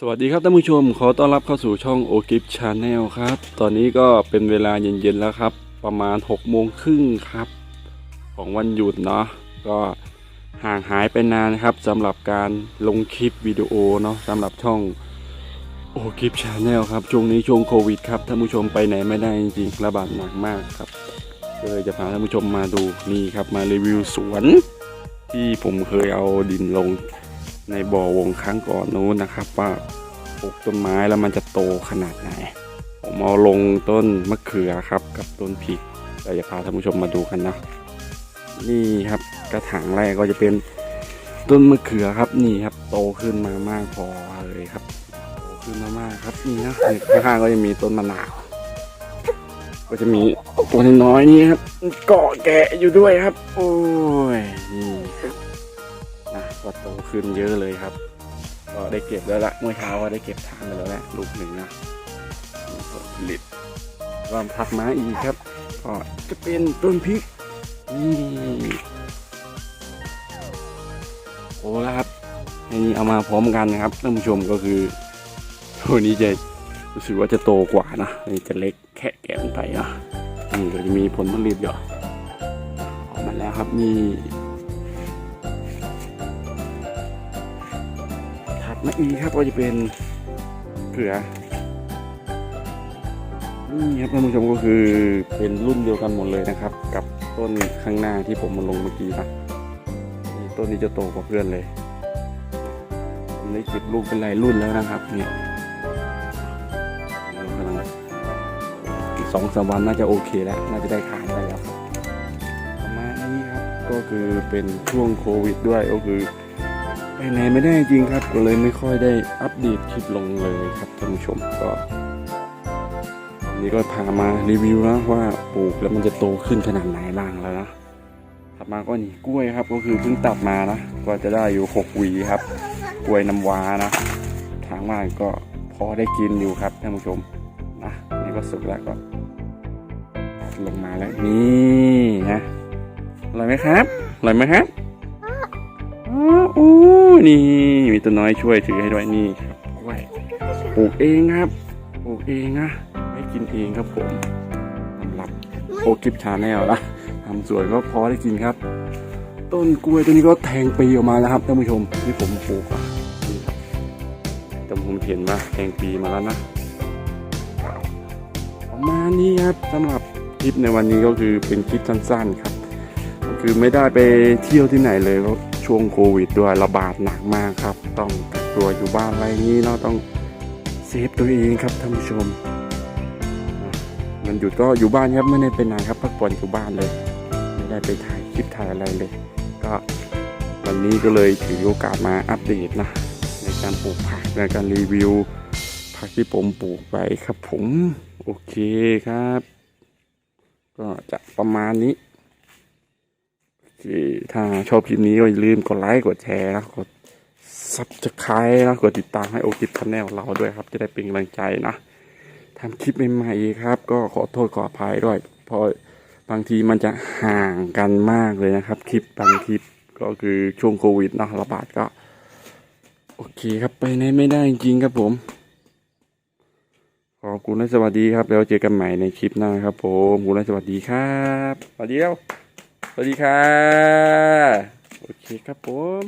สวัสดีครับท่านผู้ชม ขอต้อนรับเข้าสู่ช่องโอกิฟชาแนลครับ ตอนนี้ก็เป็นเวลาเย็นๆแล้วครับ ประมาณ6โมงครึ่งครับ ของวันหยุดเนาะก็ห่างหายไปนานครับสำหรับการลงคลิปวิดีโอเนาะสำหรับช่องโอกิฟชาแนลครับ ช่วงนี้ช่วงโควิดครับท่านผู้ชมไปไหนไม่ได้จริงๆระบาดหนักมากครับก็เลยจะพาท่านผู้ชมมาดูนี่ครับมารีวิวสวน ที่ผมเคยเอาดินลง ในบ่อวงครั้งก่อนนู้นนะครับ ว่าปลูกต้นไม้แล้วมันจะโตขนาดไหน ผมเอาลงต้นมะเขือครับ กับต้นพริกเราจะพาท่านผู้ชมมาดูกันนะนี่ครับกระถางแรกก็จะเป็นต้นมะเขือครับนี่ครับ โตขึ้นมามากพอเลยครับโตขึ้นมามากครับนี่นะข้างๆก็จะมีต้นมะนาว ก็จะมีตัวน้อยๆนี่ครับเกาะแกะอยู่ด้วยครับ โอ้ยนี่ครับ ก็โตขึ้นเยอะเลยครับ ก็ได้เก็บแล้วละเมื่อเช้าก็ได้เก็บทานไปแล้วแหละลูกหนึ่งนะผลผลิตรวมผักมาอีกครับก็จะเป็นต้นพริกนี่โอ้แล้วครับอันนี้เอามาพร้อมกันนะครับท่านผู้ชมก็คือตัวนี้จะรู้สึกว่าจะโตกว่านะนนี้จะเล็กแค่แกะมันไปนะนี่ก็จะมีผลผลิตอยู่ออกมาแล้วครับ นี่ถัดมาอีครับก็จะเป็นเขือนี่ครับท่านผู้ชมก็คือเป็นรุ่นเดียวกันหมดเลยนะครับ กับต้นข้างหน้าที่ผมมาลงเมื่อกี้นะนี่ต้นนี้จะโตกว่าเพื่อนเลยผมได้เก็บลูกเป็นหลายรุ่นแล้วนะครับเนี่ยกำลังอีกสองสามวันน่าจะโอเคแล้ว น่าจะได้ขายได้แล้วประมาณนี้ครับก็คือเป็นช่วงโควิดด้วยก็คือ ไปไหนไม่ได้จริงครับ ก็เลยไม่ค่อยได้อัปเดตคลิปลงเลยครับท่านผู้ชมก็นนี้ก็พามารีวิวนะว่าปลูกแล้วมันจะโตขึ้นขนาดไหนบ้างแล้วนะถัดมาก็นี่กล้วยครับ ก็คือเพิ่งตัดมานะก็จะได้อยู่หกหวีครับ กล้วยน้ำว้านะ ทางบ้านก็พอได้กินอยู่ครับท่านผู้ชมนะนี่ก็สุกแล้วก็ลงมาแล้วนี่นะอร่อยไหมครับอร่อยไหมครับ อ๋อโอ้นี่มีตัวน้อยช่วยถือให้ด้วยนี่ครับกล้วยปลูกเองครับปลูกเองนะให้กินเองครับผมสำหรับโอกิฟชาแนลนะทำสวยก็พอได้กินครับ ต้นกล้วยตัวนี้ก็แทงปีออกมาแล้วครับท่านผู้ชมที่ผมปลูกอะนี่ครับแต่ผมเห็นว่าแทงปีมาแล้วนะประมาณนี้ครับสำหรับคลิปในวันนี้ก็คือเป็นคลิปสั้นๆครับ คือไม่ได้ไปเที่ยวที่ไหนเลยก็ ช่วงโควิดด้วยระบาดหนักมากครับ ต้องกักตัวอยู่บ้านอะไรงนี้เนาะต้องเซฟตัวเองครับท่านผู้ชมมันหยุดก็อยู่บ้านครับไม่ได้ไปไหนครับพักผ่อนอยู่บ้านเลย ไม่ได้ไปถ่ายคลิปถ่ายอะไรเลย ก็วันนี้ก็เลยถือโอกาสมาอัปเดตนะในการปลูกผักในการรีวิวผักที่ผมปลูกไปครับผม โอเคครับ ก็จะประมาณนี้ ถ้าชอบคลิปนี้ก็อย่าลืมกดไลค์กดแชร์นะกดซับสไครต์นะกดติดตามให้โอคิปชาแนลเราด้วยครับ จะได้เป็นกำลังใจนะทำคลิปใหม่ๆครับ ก็ขอโทษขออภัยด้วยเพราะบางทีมันจะห่างกันมากเลยนะครับ คลิปบางคลิปก็คือช่วงโควิดเนาะระบาดก็ โอเคครับไปไหนไม่ได้จริงครับผม ขอบคุณและสวัสดีครับ แล้วเจอกันใหม่ในคลิปหน้าครับผมคุณและสวัสดีครับสวัสดีแล้ว วัสดีค่ะ โอเคครับผม